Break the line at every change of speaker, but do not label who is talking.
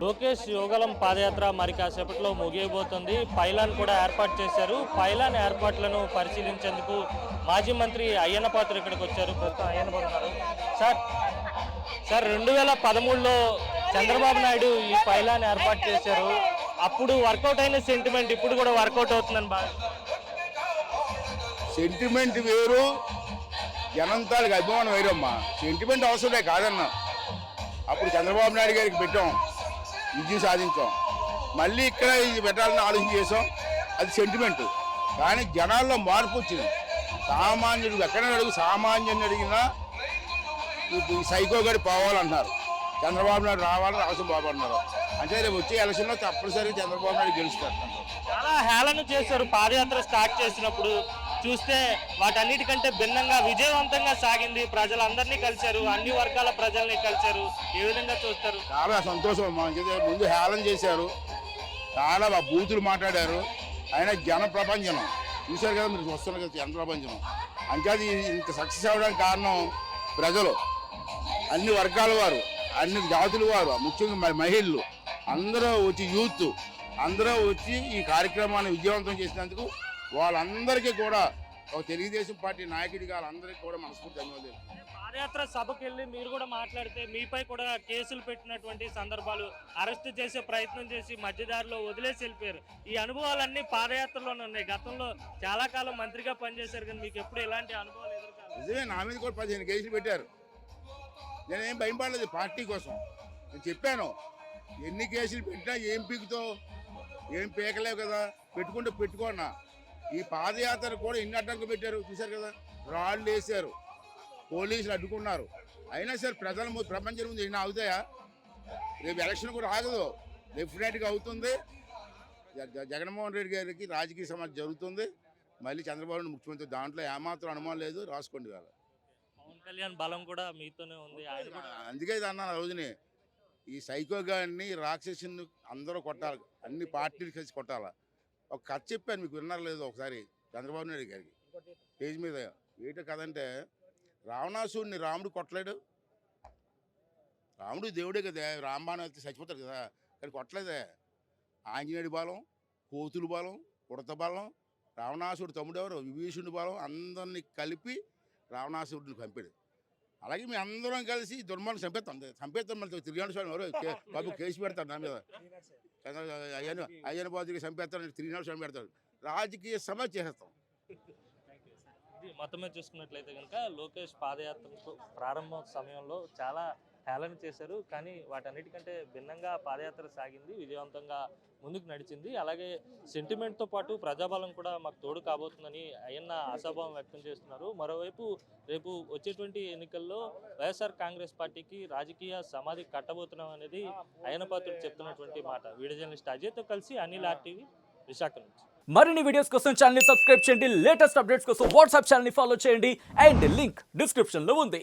లోకేష్ యోగలం పాదయాత్ర మరి కాసేపట్లో ముగియబోతుంది. పైలాన్ కూడా ఏర్పాటు చేశారు. పైలాన్ ఏర్పాట్లను పరిశీలించేందుకు మాజీ మంత్రి అయ్యన్న పాత్ర ఇక్కడికి వచ్చారు. ప్రస్తుతం అయ్యన్న సార్ సార్ రెండు వేల పదమూడులో చంద్రబాబు నాయుడు ఈ పైలాన్ ఏర్పాటు చేశారు. అప్పుడు వర్కౌట్ అయిన సెంటిమెంట్ ఇప్పుడు కూడా వర్కౌట్ అవుతుందని బాగా
సెంటిమెంట్ వేరు. జనంతాలకు అభిమానం వేరమ్మా. సెంటిమెంట్ అవసరమే కాదన్నా. అప్పుడు చంద్రబాబు నాయుడు గారికి పెట్టాం. విజయం సాధించాం. మళ్ళీ ఇక్కడ ఇది పెట్టాలని ఆలోచన చేసాం. అది సెంటిమెంట్ కానీ జనాల్లో మార్పు వచ్చింది. సామాన్యుడు ఎక్కడైనా అడుగు సామాన్యుని అడిగినా ఈ సైకో గడి పోవాలంటున్నారు. చంద్రబాబు నాయుడు రావాలని రాష్ట్రం బాబు అన్నారు. అంటే రేపు వచ్చే ఎలక్షన్లో తప్పనిసరిగా చంద్రబాబు నాయుడు గెలుస్తారు
చాలా హేళన చేశారు. పాదయాత్ర స్టార్ట్ చేసినప్పుడు చూస్తే వాటన్నిటికంటే భిన్నంగా విజయవంతంగా సాగింది. ప్రజలందరినీ కలిశారు. అన్ని వర్గాల ప్రజల్ని కలిశారు. ఏ విధంగా చూస్తారు?
చాలా సంతోషం. ముందు హేళన చేశారు. చాలా బూతులు మాట్లాడారు. ఆయన జన ప్రపంచం. చూశారు కదా మీరు వస్తున్నారు కదా జన ప్రపంచం. అంటే అది ఇంత సక్సెస్ అవ్వడానికి కారణం ప్రజలు. అన్ని వర్గాల వారు అన్ని జాతుల వారు ముఖ్యంగా మ- మహిళలు. అందరూ వచ్చి యూత్. అందరూ వచ్చి ఈ కార్యక్రమాన్ని విజయవంతం చేసినందుకు వాళ్ళందరికీ కూడా ఒక తెలుగుదేశం పార్టీ నాయకుడిగా వాళ్ళందరికీ కూడా మనస్ఫూర్తి ధన్యవాదాలు
పాదయాత్ర సభకి వెళ్ళి మీరు కూడా మాట్లాడితే మీపై కూడా కేసులు పెట్టినటువంటి సందర్భాలు అరెస్ట్ చేసే ప్రయత్నం చేసి మధ్యదారిలో వదిలేసి వెళ్ళిపోయారు. ఈ అనుభవాలన్నీ పాదయాత్రలోనే ఉన్నాయి. గతంలో చాలా కాలం మంత్రిగా పనిచేశారు కానీ మీకు ఎప్పుడు ఎలాంటి అనుభవాలు
నిజమే నా మీద కూడా పదిహేను కేసులు పెట్టారు. నేనేం భయం పడలేదు పార్టీ కోసం. నేను చెప్పాను ఎన్ని కేసులు పెట్టినా ఏం పీకుతావు? ఏం పీకలేవు కదా? పెట్టుకుంటే పెట్టుకోన్నా ఈ పాదయాత్ర కూడా ఎన్ని అడ్డంకులు పెట్టారు. చూశారు కదా? రాళ్ళు వేసారు పోలీసులు అడ్డుకున్నారు. అయినా సరే ప్రజల ముందు ప్రపంచం ముందు ఎన్ని అవుతాయా? రేపు ఎలక్షన్ కూడా ఆగదు. డెఫినెట్గా అవుతుంది. జగన్మోహన్ రెడ్డి గారికి రాజకీయ సమాజం జరుగుతుంది. మళ్ళీ చంద్రబాబు నాయుడు ముఖ్యమంత్రి దాంట్లో ఏమాత్రం అనుమానం లేదు. రాసుకోండి వేళ
పవన్ కళ్యాణ్ బలం కూడా మీతోనే ఉంది.
అందుకే ఇది అన్నాను ఆ రోజునే. ఈ సైకో గారిని రాక్షసుని అందరూ కొట్టాలి. అన్ని పార్టీలు కలిసి కొట్టాలి? ఒక కథ చెప్పాను మీకు విన్నారు లేదు ఒకసారి చంద్రబాబు నాయుడు గారికి. స్టేజ్ మీద ఏంటో కదంటే రావణాసుడిని రాముడు కొట్టలేడు. రాముడు దేవుడే కదా రాంబాణం అయితే చచ్చిపోతాడు కదా కానీ కొట్టలేదే. ఆంజనేయుడి బలం కోతుల బలం ఉడత బలం రావణాసుడు తమ్ముడు ఎవరు విభీషణుడి బలం అందరినీ కలిపి రావణాసుడిని పంపాడు. అలాగే మీ అందరం కలిసి దుర్మార్గం చంపేస్తాం. చంపేస్తాం మళ్ళీ తిరిగాడు స్వామి వారు కే- బాబు కేసు పెడతాడు నా మీద. అయ్యను అయ్యన బాధకి చంపేస్తాడు తిరిగినాడు స్వామి పెడతాడు. రాజకీయ సభ చేసేస్తాం.
ఇది మొత్తం మీద చూసుకున్నట్లయితే కనుక లోకేష్ పాదయాత్ర ప్రారంభ సమయంలో చాలా హేళన చేశారు. కానీ వాటన్నిటికంటే భిన్నంగా పాదయాత్ర సాగింది. విజయవంతంగా ముందుకు నడిచింది. అలాగే సెంటిమెంట్తో పాటు ప్రజాబలం కూడా మాకు తోడు కాబోతుందని అయ్యన్న ఆశాభావం వ్యక్తం చేస్తున్నారు. మరోవైపు రేపు వచ్చేటువంటి ఎన్నికల్లో వైఎస్ఆర్ కాంగ్రెస్ పార్టీకి రాజకీయ సమాధి కట్టబోతున్నాం అనేది అయ్యన్న పాత్రుడు చెప్తున్నటువంటి మాట. వీడియో జర్నలిస్ట్ అజయ్తో కలిసి అనిల్ ఆర్టీవీ విశాఖ నుంచి.
మరిన్ని వీడియోస్ కోసం ఛానల్ సబ్స్క్రైబ్ చేయండి. లేటెస్ట్ అప్డేట్స్ కోసం వాట్సాప్ ఛానల్ ఫాలో చేయండి. అండ్ లింక్ డిస్క్రిప్షన్లో ఉంది.